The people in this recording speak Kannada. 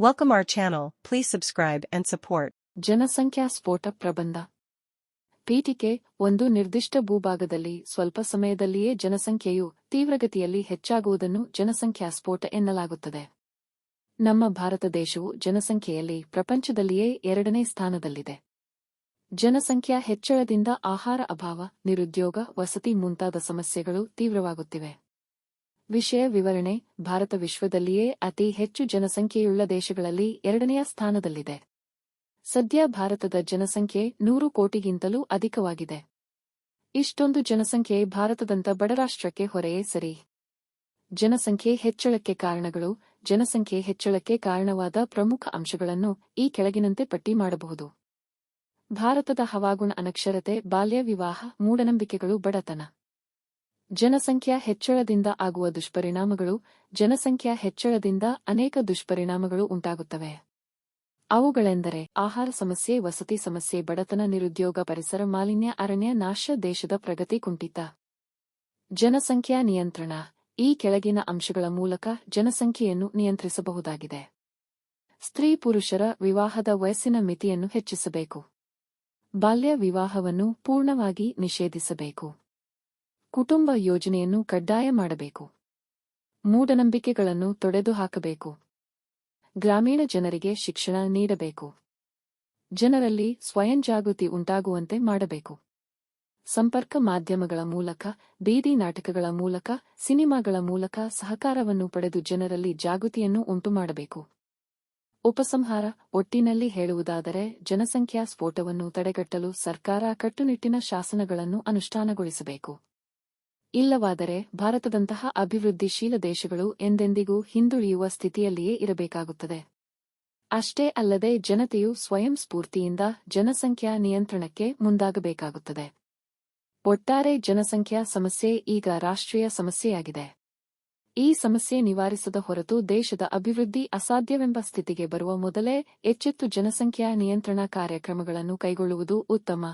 Welcome our channel, please subscribe and support. ಜನಸಂಖ್ಯಾ ಸ್ಫೋಟ ಪ್ರಬಂಧ. ಪೀಠಿಕೆ ಒಂದು ನಿರ್ದಿಷ್ಟ ಭೂಭಾಗದಲ್ಲಿ ಸ್ವಲ್ಪ ಸಮಯದಲ್ಲಿಯೇ ಜನಸಂಖ್ಯೆಯು ತೀವ್ರಗತಿಯಲ್ಲಿ ಹೆಚ್ಚಾಗುವುದನ್ನು ಜನಸಂಖ್ಯಾ ಸ್ಫೋಟ ಎನ್ನಲಾಗುತ್ತದೆ. ನಮ್ಮ ಭಾರತ ದೇಶವು ಜನಸಂಖ್ಯೆಯಲ್ಲಿ ಪ್ರಪಂಚದಲ್ಲಿಯೇ ಎರಡನೇ ಸ್ಥಾನದಲ್ಲಿದೆ. ಜನಸಂಖ್ಯಾ ಹೆಚ್ಚಳದಿಂದ ಆಹಾರ ಅಭಾವ ನಿರುದ್ಯೋಗ ವಸತಿ ಮುಂತಾದ ಸಮಸ್ಯೆಗಳು ತೀವ್ರವಾಗುತ್ತಿವೆ. ವಿಷಯ ವಿವರಣೆ, ಭಾರತ ವಿಶ್ವದಲ್ಲಿಯೇ ಅತಿ ಹೆಚ್ಚು ಜನಸಂಖ್ಯೆಯುಳ್ಳ ದೇಶಗಳಲ್ಲಿ ಎರಡನೆಯ ಸ್ಥಾನದಲ್ಲಿದೆ. ಸದ್ಯ ಭಾರತದ ಜನಸಂಖ್ಯೆ ನೂರು ಕೋಟಿಗಿಂತಲೂ ಅಧಿಕವಾಗಿದೆ. ಇಷ್ಟೊಂದು ಜನಸಂಖ್ಯೆ ಭಾರತದಂಥ ಬಡರಾಷ್ಟ್ರಕ್ಕೆ ಹೊರೆಯೇ ಸರಿ. ಜನಸಂಖ್ಯೆ ಹೆಚ್ಚಳಕ್ಕೆ ಕಾರಣಗಳು, ಜನಸಂಖ್ಯೆ ಹೆಚ್ಚಳಕ್ಕೆ ಕಾರಣವಾದ ಪ್ರಮುಖ ಅಂಶಗಳನ್ನು ಈ ಕೆಳಗಿನಂತೆ ಪಟ್ಟಿ ಮಾಡಬಹುದು. ಭಾರತದ ಹವಾಗುಣ ಅನಕ್ಷರತೆ, ಬಾಲ್ಯ ವಿವಾಹ, ಮೂಢನಂಬಿಕೆಗಳು ಬಡತನ. ಜನಸಂಖ್ಯಾ ಹೆಚ್ಚಳದಿಂದ ಆಗುವ ದುಷ್ಪರಿಣಾಮಗಳು, ಜನಸಂಖ್ಯಾ ಹೆಚ್ಚಳದಿಂದ ಅನೇಕ ದುಷ್ಪರಿಣಾಮಗಳು ಉಂಟಾಗುತ್ತವೆ. ಅವುಗಳೆಂದರೆ ಆಹಾರ ಸಮಸ್ಯೆ, ವಸತಿ ಸಮಸ್ಯೆ, ಬಡತನ ನಿರುದ್ಯೋಗ, ಪರಿಸರ ಮಾಲಿನ್ಯ, ಅರಣ್ಯ, ನಾಶ, ದೇಶದ ಪ್ರಗತಿ ಕುಂಠಿತ. ಜನಸಂಖ್ಯಾ ನಿಯಂತ್ರಣ ಈ ಕೆಳಗಿನ ಅಂಶಗಳ ಮೂಲಕ ಜನಸಂಖ್ಯೆಯನ್ನು ನಿಯಂತ್ರಿಸಬಹುದಾಗಿದೆ. ಸ್ತ್ರೀ ಪುರುಷರ ವಿವಾಹದ ವಯಸ್ಸಿನ ಮಿತಿಯನ್ನು ಹೆಚ್ಚಿಸಬೇಕು. ಬಾಲ್ಯ ವಿವಾಹವನ್ನು ಪೂರ್ಣವಾಗಿ ನಿಷೇಧಿಸಬೇಕು. ಕುಟುಂಬ ಯೋಜನೆಯನ್ನು ಕಡ್ಡಾಯ ಮಾಡಬೇಕು. ಮೂಢನಂಬಿಕೆಗಳನ್ನು ತೊಡೆದುಹಾಕಬೇಕು ಗ್ರಾಮೀಣ ಜನರಿಗೆ ಶಿಕ್ಷಣ ನೀಡಬೇಕು. ಜನರಲ್ಲಿ ಸ್ವಯಂ ಜಾಗೃತಿ ಉಂಟಾಗುವಂತೆ ಮಾಡಬೇಕು. ಸಂಪರ್ಕ ಮಾಧ್ಯಮಗಳ ಮೂಲಕ, ಬೀದಿ ನಾಟಕಗಳ ಮೂಲಕ, ಸಿನಿಮಾಗಳ ಮೂಲಕ ಸಹಕಾರವನ್ನು ಪಡೆದು ಜನರಲ್ಲಿ ಜಾಗೃತಿಯನ್ನು ಉಂಟುಮಾಡಬೇಕು. ಉಪಸಂಹಾರ ಒಟ್ಟಿನಲ್ಲಿ ಹೇಳುವುದಾದರೆ, ಜನಸಂಖ್ಯಾ ಸ್ಫೋಟವನ್ನು ತಡೆಗಟ್ಟಲು ಸರ್ಕಾರ ಕಟ್ಟುನಿಟ್ಟಿನ ಶಾಸನಗಳನ್ನು ಅನುಷ್ಠಾನಗೊಳಿಸಬೇಕು. ಇಲ್ಲವಾದರೆ ಭಾರತದಂತಹ ಅಭಿವೃದ್ಧಿಶೀಲ ದೇಶಗಳು ಎಂದೆಂದಿಗೂ ಹಿಂದುಳಿಯುವ ಸ್ಥಿತಿಯಲ್ಲಿಯೇ ಇರಬೇಕಾಗುತ್ತದೆ. ಅಷ್ಟೇ ಅಲ್ಲದೆ ಜನತೆಯು ಸ್ವಯಂ ಸ್ಫೂರ್ತಿಯಿಂದ ಜನಸಂಖ್ಯಾ ನಿಯಂತ್ರಣಕ್ಕೆ ಮುಂದಾಗಬೇಕಾಗುತ್ತದೆ. ಒಟ್ಟಾರೆ ಜನಸಂಖ್ಯಾ ಸಮಸ್ಯೆ ಈಗ ರಾಷ್ಟ್ರೀಯ ಸಮಸ್ಯೆಯಾಗಿದೆ. ಈ ಸಮಸ್ಯೆ ನಿವಾರಿಸದ ಹೊರತು ದೇಶದ ಅಭಿವೃದ್ಧಿ ಅಸಾಧ್ಯವೆಂಬ ಸ್ಥಿತಿಗೆ ಬರುವ ಮೊದಲೇ ಎಚ್ಚೆತ್ತು ಜನಸಂಖ್ಯಾ ನಿಯಂತ್ರಣ ಕಾರ್ಯಕ್ರಮಗಳನ್ನು ಕೈಗೊಳ್ಳುವುದು ಉತ್ತಮ.